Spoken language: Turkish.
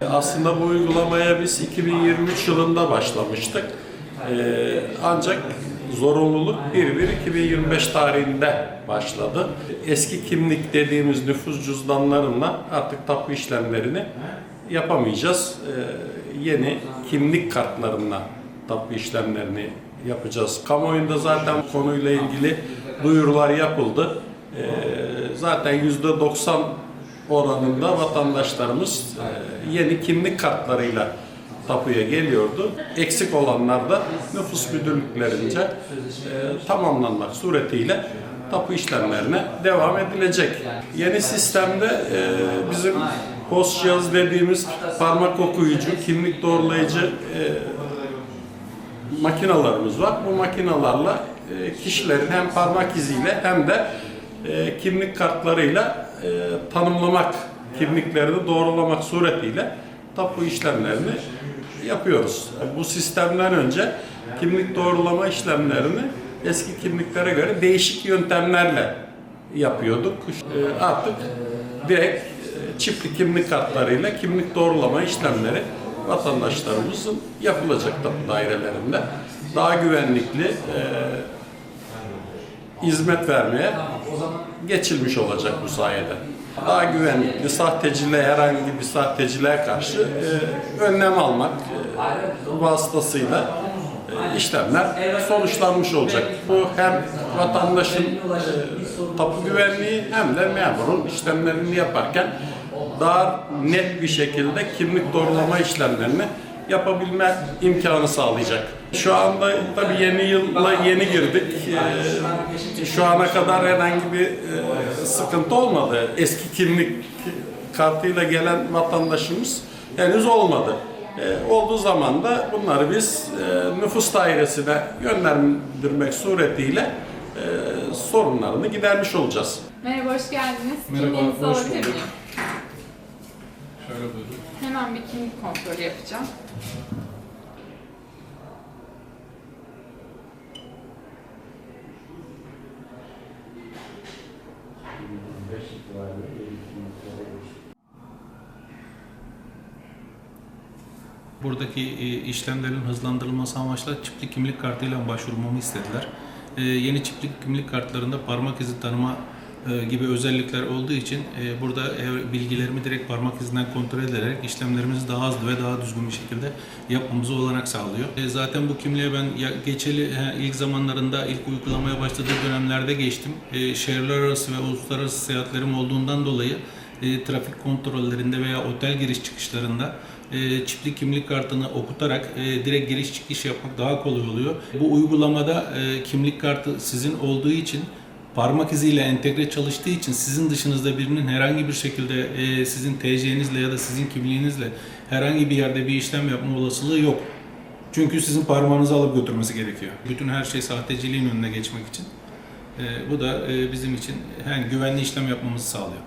Aslında bu uygulamaya biz 2023 yılında başlamıştık. Ee, ancak zorunluluk 1-1-2025 tarihinde başladı. Eski kimlik dediğimiz nüfus cüzdanlarında artık tapu işlemlerini yapamayacağız. Ee, yeni kimlik kartlarına tapu işlemlerini yapacağız. Kamuoyunda zaten konuyla ilgili duyurular yapıldı. Ee, zaten %90 oranında vatandaşlarımız e, yeni kimlik kartlarıyla tapuya geliyordu. Eksik olanlar da nüfus müdürlüklerince e, tamamlanmak suretiyle tapu işlemlerine devam edilecek. Yeni sistemde e, bizim post cihazı dediğimiz parmak okuyucu, kimlik doğrulayıcı e, makinalarımız var. Bu makinalarla e, kişilerin hem parmak iziyle hem de e, kimlik kartlarıyla e, tanımlamak, kimliklerini doğrulamak suretiyle tapu işlemlerini yapıyoruz. Bu sistemden önce kimlik doğrulama işlemlerini eski kimliklere göre değişik yöntemlerle yapıyorduk. E, artık direkt e, çiftli kimlik kartlarıyla kimlik doğrulama işlemleri vatandaşlarımızın yapılacak tapu dairelerinde daha güvenlikli e, hizmet vermeye geçilmiş olacak bu sayede. Daha güvenlikli, sahteciliğe, herhangi bir sahteciliğe karşı e, önlem almak e, vasıtasıyla e, işlemler sonuçlanmış olacak. Bu hem vatandaşın e, tapu güvenliği hem de memurun işlemlerini yaparken daha net bir şekilde kimlik doğrulama işlemlerini yapabilme imkanı sağlayacak. Şu anda tabii yeni yılla yeni girdik. Ee, şu ana kadar herhangi bir e, sıkıntı olmadı. Eski kimlik kartıyla gelen vatandaşımız henüz olmadı. Ee, olduğu zaman da bunları biz e, nüfus dairesine yönlendirmek suretiyle e, sorunlarını gidermiş olacağız. Merhaba, hoş geldiniz. Merhaba, Kimliğinizi hoş bulduk. Şöyle buyurun. Hemen bir kimlik kontrolü yapacağım. Buradaki e, işlemlerin hızlandırılması amaçlı çiftlik kimlik kartıyla başvurmamı istediler. E, Yeni çiftlik kimlik kartlarında parmak izi tanıma gibi özellikler olduğu için e, burada ev- bilgilerimi direkt parmak izinden kontrol ederek işlemlerimizi daha hızlı ve daha düzgün bir şekilde yapmamızı olanak sağlıyor. E, Zaten bu kimliğe ben geçeli ilk zamanlarında ilk uygulamaya başladığı dönemlerde geçtim. E, Şehirler arası ve uluslararası seyahatlerim olduğundan dolayı e, trafik kontrollerinde veya otel giriş çıkışlarında e, çiftlik kimlik kartını okutarak e, direkt giriş çıkış yapmak daha kolay oluyor. Bu uygulamada e, kimlik kartı sizin olduğu için parmak iziyle entegre çalıştığı için sizin dışınızda birinin herhangi bir şekilde e, sizin TC'nizle ya da sizin kimliğinizle herhangi bir yerde bir işlem yapma olasılığı yok. Çünkü sizin parmağınızı alıp götürmesi gerekiyor. Bütün her şey sahteciliğin önüne geçmek için. E, bu da e, bizim için yani güvenli işlem yapmamızı sağlıyor.